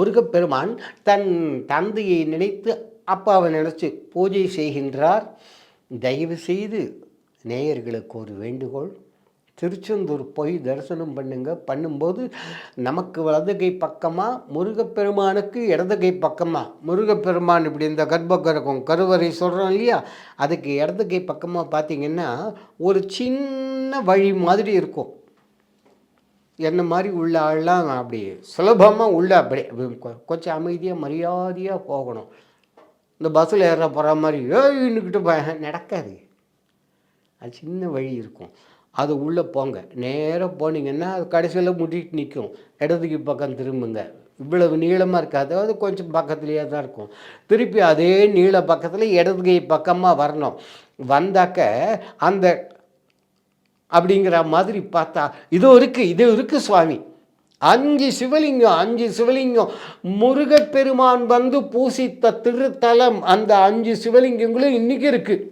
முருகப்பெருமான் தன் தந்தையை நினைத்து அப்பாவை நினைச்சு பூஜை செய்கின்றார். தயவு செய்து நேயர்களுக்கு ஒரு வேண்டுகோள். திருச்செந்தூர் போய் தரிசனம் பண்ணுங்க. பண்ணும்போது நமக்கு வலதுகை பக்கமாக முருகப்பெருமானுக்கு இடதுகை பக்கமாக முருகப்பெருமான் இப்படி இந்த கர்ப்பகரகம் கருவறை சொல்கிறோம் இல்லையா? அதுக்கு இடதுகை பக்கமாக பார்த்தீங்கன்னா ஒரு சின்ன வழி மாதிரி இருக்கும். என்ன மாதிரி உள்ள ஆள்லாம் அப்படி சுலபமாக உள்ள அப்படி கொஞ்சம் அமைதியாக மரியாதையாக போகணும். இந்த பஸ்ஸில் ஏற போகிற மாதிரி ஏன்னுக்கிட்டு நடக்காது. அது சின்ன வழி இருக்கும். அது உள்ளே போங்க. நேராக போனீங்கன்னா அது கடைசியில் முட்டிட்டு நிற்கும் இடதுக்கு பக்கம் திரும்புங்க. இவ்வளவு நீளமாக இருக்காது. அது கொஞ்சம் பக்கத்துலேயே தான் இருக்கும். திருப்பி அதே நீள பக்கத்தில் இடதுகை பக்கமாக வரணும். வந்தாக்க அந்த அப்படிங்கிற மாதிரி பார்த்தா இதோ இருக்குது இது இருக்குது சுவாமி. அஞ்சு சிவலிங்கம் அஞ்சு சிவலிங்கம். முருகப்பெருமான் வந்து பூசித்த திருத்தலம் அந்த அஞ்சு சிவலிங்கங்களும் இன்றைக்கி இருக்குது